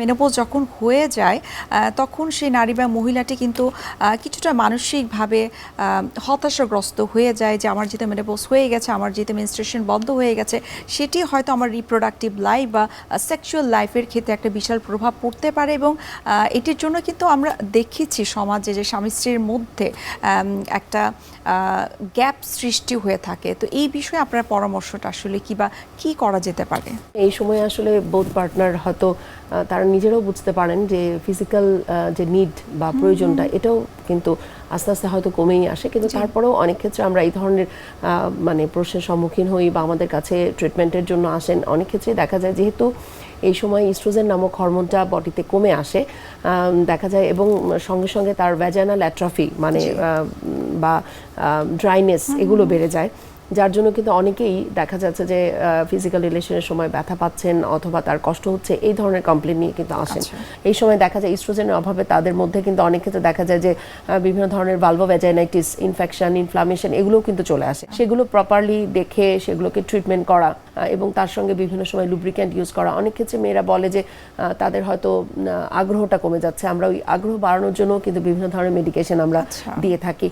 Menopause যখন হয়ে যায় তখন সেই নারী বা মহিলাটি কিন্তু কিছুটা মানসিকভাবে হতাশাগ্রস্ত হয়ে যায় যে আমার যেহেতু মেনোপোজ হয়ে গেছে, আমার যেহেতু মেনস্ট্রেশন বন্ধ হয়ে গেছে, সেটি হয়তো আমার রিপ্রোডাক্টিভ লাইফ বা সেক্সুয়াল লাইফের ক্ষেত্রে একটা বিশাল প্রভাব পড়তে পারে এবং এটির জন্য কিন্তু আমরা দেখেছি সমাজে যে স্বামী স্ত্রীর মধ্যে একটা গ্যাপ সৃষ্টি হয়ে থাকে। তো এই বিষয়ে আপনার পরামর্শটা আসলে কি বা কি করা যেতে পারে? এই সময় আসলে বোধ পার্টনার হয়তো তারা নিজেরাও বুঝতে পারেন যে ফিজিক্যাল যে নিড বা প্রয়োজনটা এটাও কিন্তু আস্তে আস্তে হয়তো কমেই আসে। কিন্তু তারপরেও অনেক ক্ষেত্রে আমরা এই ধরনের মানে প্রশ্নের সম্মুখীন হই বা আমাদের কাছে ট্রিটমেন্টের জন্য আসেন। অনেক ক্ষেত্রে দেখা যায় যেহেতু এই সময় ইস্ট্রোজেন নামক হরমোনটা বডিতে কমে আসে দেখা যায় এবং সঙ্গে সঙ্গে তার ভ্যাজানাল অ্যাট্রফি মানে বা ড্রাইনেস এগুলো বেড়ে যায়। যার জন্য কিন্তু অনেকেই দেখা যাচ্ছে যে ফিজিক্যাল রিলেশনের সময় ব্যথা পাচ্ছেন অথবা তার কষ্ট হচ্ছে এই ধরনের কমপ্লেন নিয়ে কিন্তু আসেন। আচ্ছা। এই সময় দেখা যায় ইস্ট্রোজেনের অভাবে তাদের মধ্যে কিন্তু অনেক ক্ষেত্রে দেখা যায় যে বিভিন্ন ধরনের ভালভোভ্যাজাইনাইটিস ইনফেকশন ইনফ্লামেশন এগুলোও কিন্তু চলে আসে। সেগুলো প্রপারলি দেখে সেগুলোকে ট্রিটমেন্ট করা এবং তার সঙ্গে বিভিন্ন সময় লুব্রিক্যান্ট ইউজ করা। অনেক ক্ষেত্রে মেয়েরা বলে যে তাদের হয়তো আগ্রহটা কমে যাচ্ছে। আমরা ওই আগ্রহ বাড়ানোর জন্য কিন্তু বিভিন্ন ধরনের মেডিকেশন আমরা আচ্ছা। দিয়ে থাকি।